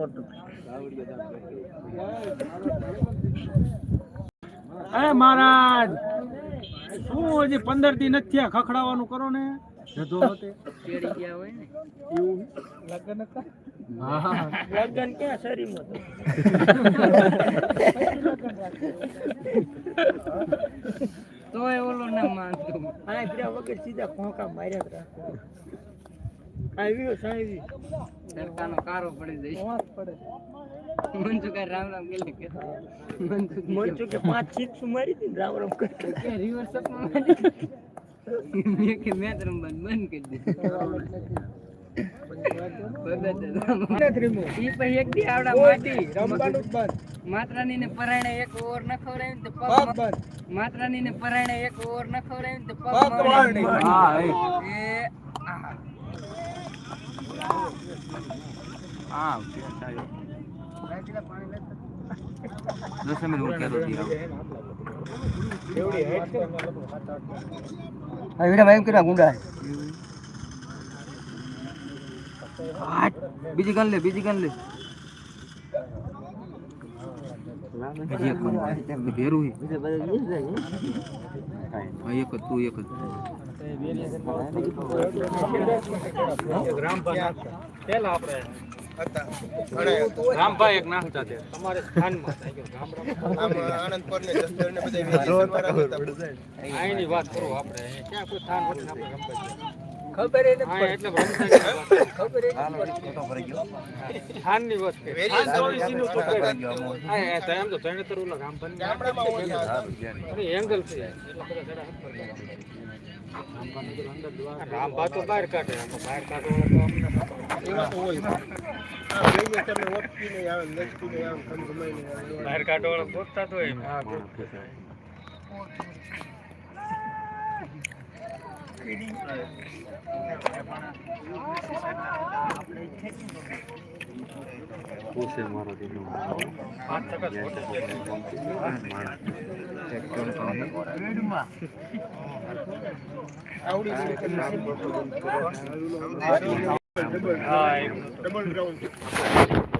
મોટું. એ મહારાજ શું હજી પંદરથી નથી ખખડાવાનું કરો ને. જધો ગયા હોય ને એવું લગ્ન ક્યાં શરીરમાં તો? તોય ઓલો ના માનતો. આ ફર્યા વગર સીધા ખોંકા માર્યા રાખો. આવ્યો સાહેબ સરકારનો કારો પડી જાય. પડે. મંજુ કઈ રામ રામ ગેલે કે મંજુ મનસુ કે પાંચ સીટ મારી હતી રામ રામ કે રિવર્સ અપમાં મેં કે મેચ રમવાનું બંધ કરી દીધું. ઈ પછી એક દી આવડા માટી. રમવાનું જ બંધ. માત્રાની ને પરાણે એક ઓવર ન ખવડાવી તો પગ માત્રાની ને પરાણે એક ઓવર ન ખવડાવી ને તો પગ પગ મારણી. મારણી. હા એ એ આહા. હા દસ મિનિટ હું કહેતો હતી એવડી હાઈટ છે બીજી ગન લે બીજી ગન લે બીજી એક ગન લે. ભેરું હી. હા એક જ તું એક જ પેલા આપણે રામભાઈ એક નાખતા તે તમારે સ્થાનમાં આની વાત કરો આપણે. ક્યાં કોઈ સ્થાન નથી આપણે જઈએ. ખબર એ હા, એટલે. ખબર એ સ્થાનની વાત છે. નું તો. હા, તો એમ તો ત્રણે તો ઓલા રામભાઈ અરે એંગલ છે. રામભાઈ તો રામભા તો બહાર કાઢે આમાં બહાર કાઢો તો અમને બહાર કાઢો વાળા તો હોય. હા, ગોતતા. પાંચ ટકા ગોતતા છે. હા, એ ઘડી જમા છે એટલે એનું કોઈ લાગે હવે લુગડા ધોવા. એવું તેમનું શરીર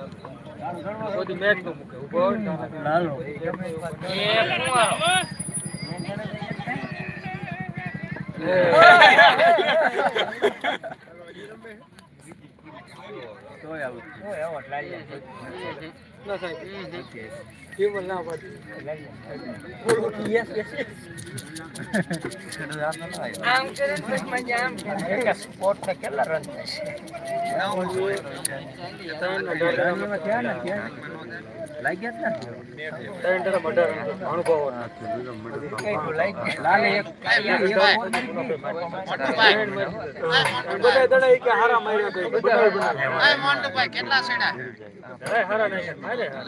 મેચનું મૂકે. ઊભો આમ કરે મજા આમ કેટલા રન ત્રણ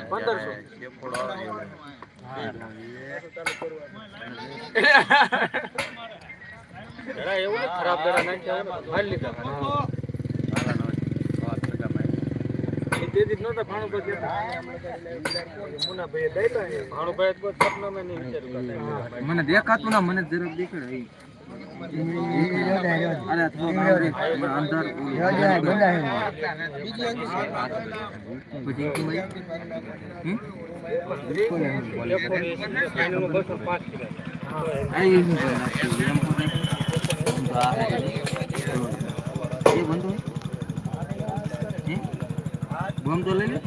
પંદરસો. એવું ખરાબ દડા નાખ્યા લીધા. એ તે દી નહોતા ભાણુભાઈ કહેતા. મુન્નાભાઈએ દઈ લા. ભાણુભાઈએ તો નહીં વિચાર્યું મને દેખાતું ના મને જરાક દેખાડે થોડુંક આમ રે, મને અંધાર પછી એક ભાઈ હમ? ફાઇનલમાં બસો પાંચ કિલો. આ એ શું કરે નાખ્યું? એમ તો નહીં. તો આ હે. એ બંધો હે? બમ તો લઈ લે.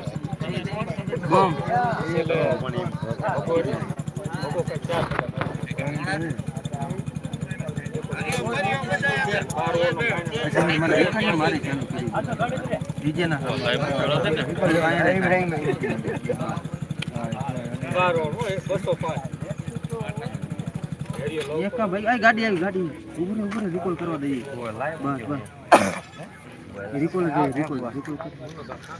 એક ભાઈ, આ ગાડી આવી, ગાડી ઉભરે ઉભરે રિકોલ કરવા દઈએ. Recall recall recall